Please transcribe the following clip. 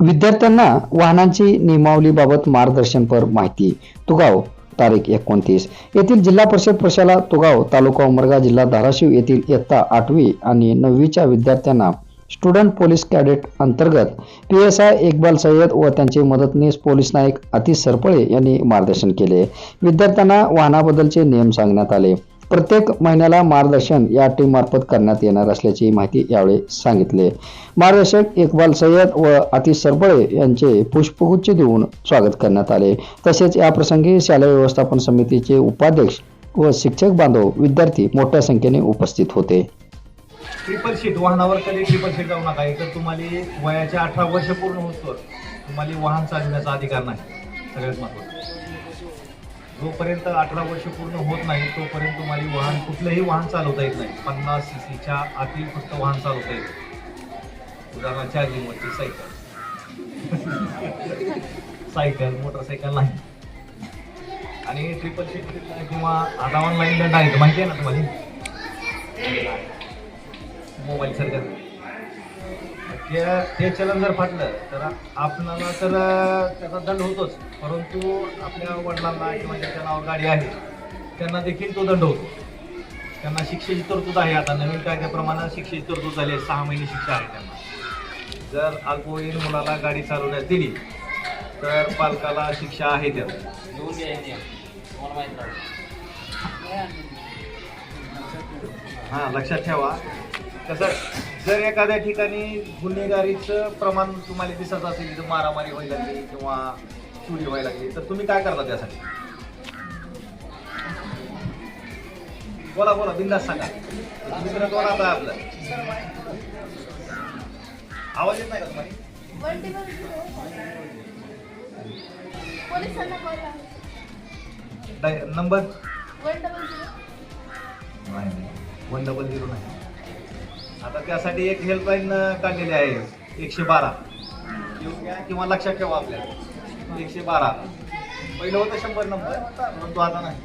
विद्यार्थ्यांना वाहनांची नियमावलीबाबत मार्गदर्शनपर माहिती. तुगाव तारीख एकोणतीस. येथील जिल्हा परिषद प्रशाला तुगाव तालुका उमरगा जिल्हा धाराशिव येथील इयत्ता आठवी आणि नववीच्या विद्यार्थ्यांना स्टुडंट पोलीस कॅडेट अंतर्गत P S I Iqbal Sayyad व त्यांचे मदतनीस पोलीस नायक अतिश सरपळे यांनी मार्गदर्शन केले. विद्यार्थ्यांना वाहनाबद्दलचे नियम सांगण्यात आले. प्रत्येक महिन्याला मार्गदर्शन या टीम मार्फत करण्यात येणार असल्याची माहिती यावेळी सांगितले. मार्गदर्शक इकबाल सय्यद व आतिश सरबळे यांचे पुष्पगुच्छ देऊन स्वागत करण्यात आले. तसेच याप्रसंगी शालेय व्यवस्थापन समितीचे उपाध्यक्ष व शिक्षक बांधव विद्यार्थी मोठ्या संख्येने उपस्थित होते. ट्रिपल शीट वाहनावर कधी ट्रिपल शीट जाऊ नका? एकतर तुम्हाला वयाचे अठरा वर्ष पूर्ण होतो तुम्हाला वाहन चालण्याचा अधिकार नाही. सगळ्यात महत्त्वाचं जोपर्यंत अठरा वर्ष पूर्ण होत नाही तोपर्यंत तुम्हाला वाहन कुठलंही वाहन चालवता येत नाही. पन्नास सी सीच्या आतील फक्त वाहन चालवता येत उदाहरणार्थ चार्जिंगवरची सायकल. सायकल मोटरसायकल नाही. आणि ट्रिपल सीट किंवा आता ऑनलाईन दंड आहेत माहिती आहे ना तुम्हाला? मोबाईल सारखं. त्या ते चलन जर फाटलं तर आपणाला तर त्याचा दंड होतोच. परंतु आपल्या वडिलांना किंवा ज्याच्या नावावर गाडी आहे त्यांना देखील तो दंड होतो. त्यांना शिक्षेची तरतूद आहे. आता नवीन कायद्याप्रमाणे शिक्षेची तरतूद झाली आहे. सहा महिने शिक्षा आहे त्यांना. जर अल्पवयीन मुलाला गाडी चालवण्यास दिली तर पालकाला शिक्षा आहे त्यात. हां लक्षात ठेवा. कसं जर एखाद्या ठिकाणी गुन्हेगारीचं प्रमाण तुम्हाला दिसत असेल तर मारामारी व्हायला लागली किंवा चोरी व्हायला लागली तर तुम्ही काय करता त्यासाठी? बोला बोला बिंदास सांगा. दुसरं कोण आता आपलं. आवाज येत नाही का तुम्हाला? नंबर वन डबल झिरो नाही वन डबल झिरो नाही. आता त्यासाठी एक हेल्पलाईन काढलेली आहे. एकशे बारा. येऊन घ्या किंवा लक्षात ठेवा आपल्या एकशे बारा. पहिलं होतं शंभर नंबर परंतु आता नाही.